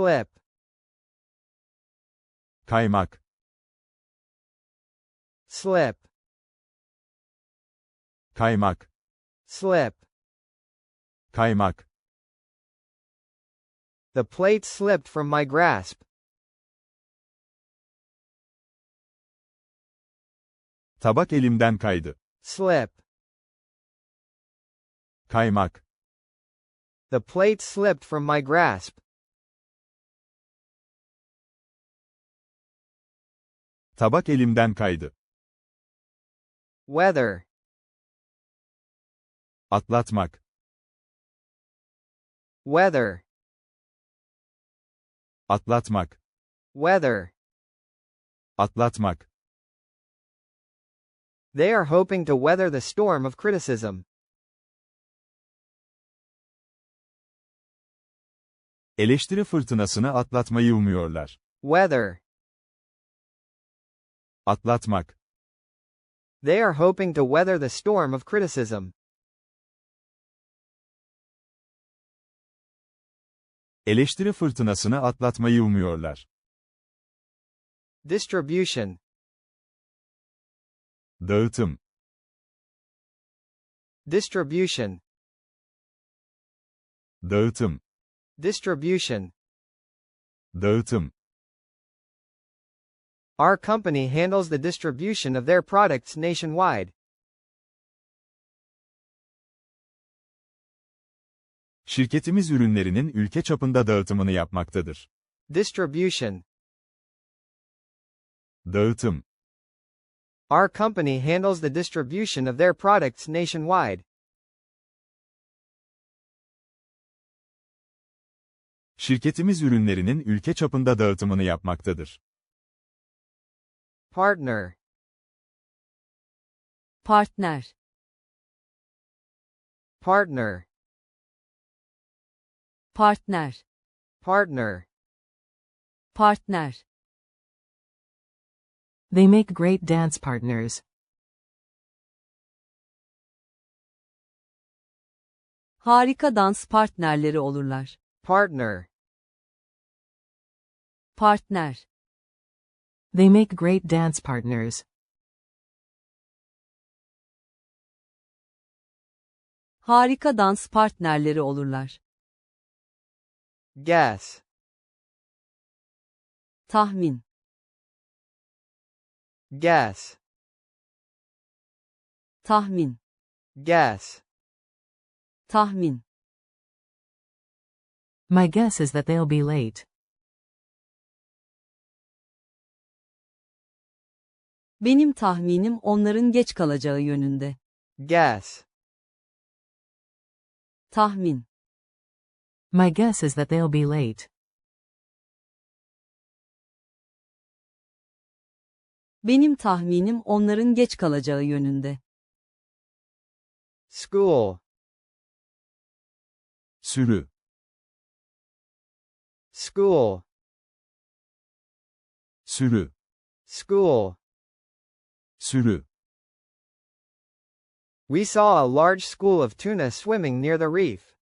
slip, kaymak, slip, kaymak, slip. kaymak, The plate slipped from my grasp. tabak elimden kaydı, Slip. kaymak, The plate slipped from my grasp. Tabak elimden kaydı, Weather. atlatmak, Weather. atlatmak, Weather. atlatmak, They are hoping to weather the storm of criticism. eleştiri fırtınasını atlatmayı umuyorlar, Weather. Atlatmak, They are hoping to weather the storm of criticism. eleştiri fırtınasını atlatmayı umuyorlar, Distribution. dağıtım, Distribution. dağıtım, Distribution. dağıtım, Our company handles the distribution of their products nationwide. şirketimiz ürünlerinin ülke çapında dağıtımını yapmaktadır, Distribution. dağıtım, Our company handles the distribution of their products nationwide. şirketimiz ürünlerinin ülke çapında dağıtımını yapmaktadır, Partner. partner, Partner. partner, Partner. partner, They make great dance partners. harika dans partnerleri olurlar. Partner. Partner, They make great dance partners. harika dans partnerleri olurlar. Guess. Tahmin, Guess. tahmin, Guess. tahmin. My guess is that they'll be late. Benim tahminim onların geç kalacağı yönünde. Guess. Tahmin, My guess is that they'll be late. benim tahminim onların geç kalacağı yönünde. School. sürü, School. sürü, School. Sürü, We saw a large school of tuna swimming near the reef.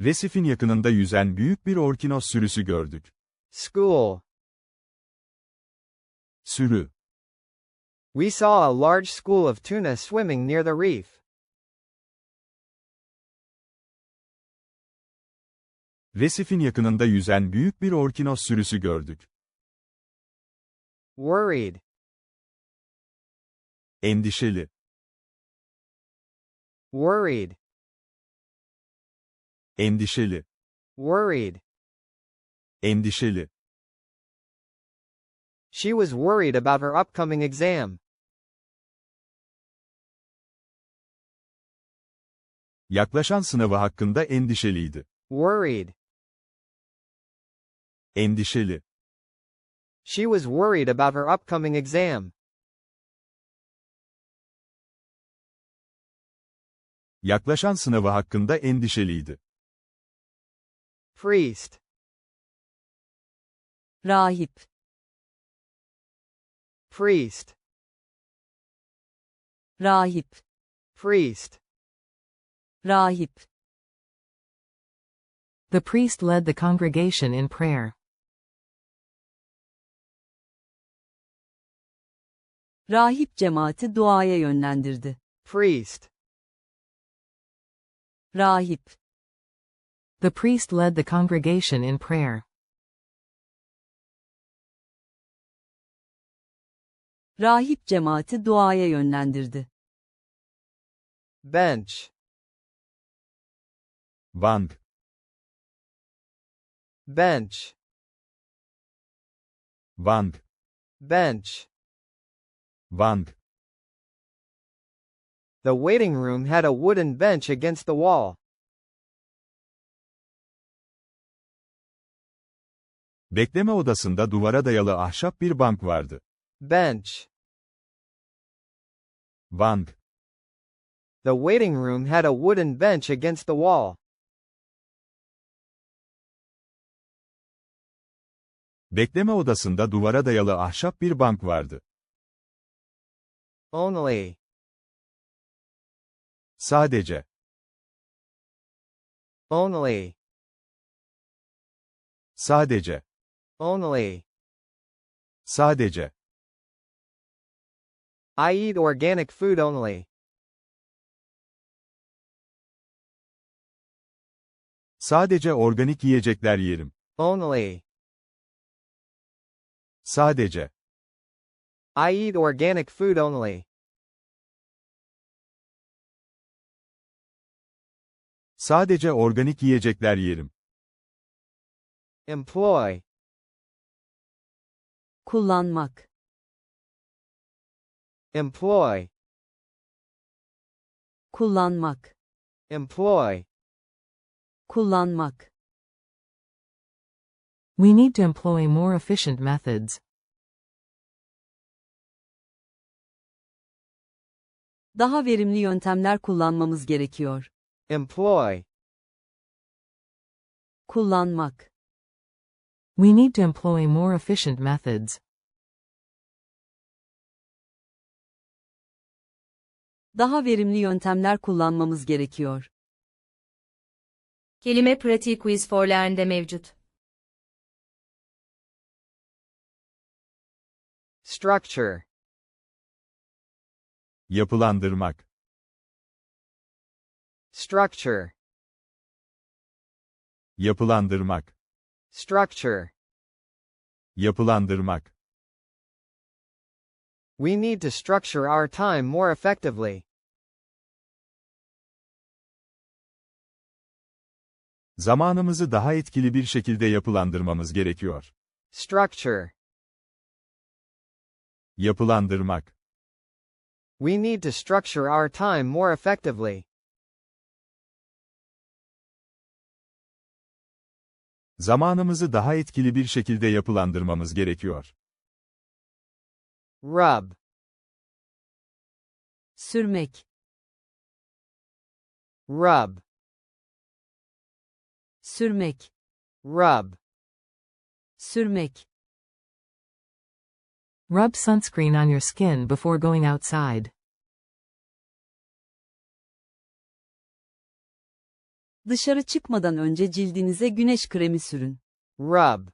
resifin yakınında yüzen büyük bir orkinos sürüsü gördük, School. sürü, We saw a large school of tuna swimming near the reef. Resifin yakınında yüzen büyük bir orkinos sürüsü gördük, Worried. endişeli, Worried. endişeli, Worried. endişeli, She was worried about her upcoming exam. yaklaşan sınavı hakkında endişeliydi, Worried. Endişeli, She was worried about her upcoming exam. yaklaşan sınavı hakkında endişeliydi, Priest. Rahip, Priest. rahip, Priest. rahip. The priest led the congregation in prayer. Rahip cemaati duaya yönlendirdi. Priest. Rahip, The priest led the congregation in prayer. rahip cemaati duaya yönlendirdi. Bench. Bank, Bench. bank, Bench. Bank. The waiting room had a wooden bench against the wall. Bekleme odasında duvara dayalı ahşap bir bank vardı. Bench. Bank, The waiting room had a wooden bench against the wall. bekleme odasında duvara dayalı ahşap bir bank vardı. Only. Sadece, Only. sadece, Only. sadece. I eat organic food only. Sadece organik yiyecekler yerim. Only. Sadece, I eat organic food only. sadece organik yiyecekler yerim. Employ. Kullanmak, Employ. kullanmak, Employ. kullanmak. We need to employ more efficient methods. Daha verimli yöntemler kullanmamız gerekiyor. Employ. Kullanmak, We need to employ more efficient methods. daha verimli yöntemler kullanmamız gerekiyor. Kelime pratiği quiz for Learn'de mevcut. Structure. Yapılandırmak, Structure. yapılandırmak, Structure. yapılandırmak. We need to structure our time more effectively. Zamanımızı daha etkili bir şekilde yapılandırmamız gerekiyor. Structure. Yapılandırmak, We need to structure our time more effectively. zamanımızı daha etkili bir şekilde yapılandırmamız gerekiyor. Rub. Sürmek, Rub. sürmek, Rub. sürmek. Rub sunscreen on your skin before going outside. Dışarı çıkmadan önce cildinize güneş kremi sürün. Rub.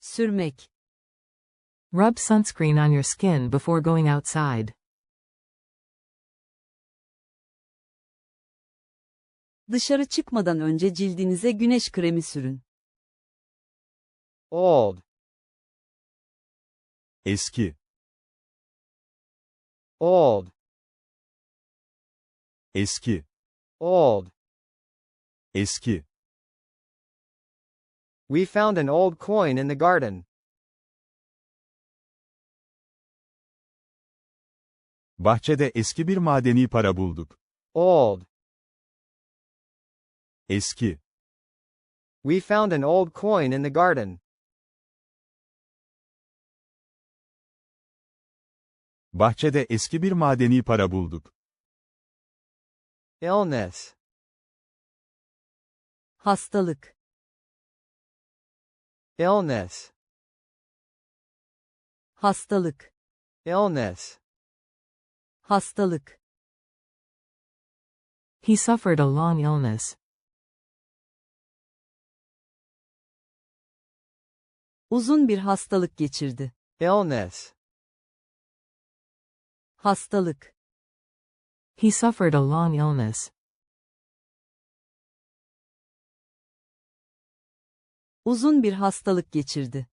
Sürmek, Rub sunscreen on your skin before going outside. dışarı çıkmadan önce cildinize güneş kremi sürün. Old. Eski, Old. eski, Old. eski. We found an old coin in the garden. Bahçede eski bir madeni para bulduk. Old. Eski, We found an old coin in the garden. Bahçede eski bir madeni para bulduk. Illness. Hastalık. Illness. Hastalık. Illness. Hastalık. He suffered a long illness. Uzun bir hastalık geçirdi. Illness. Hastalık. He suffered a long illness. Uzun bir hastalık geçirdi.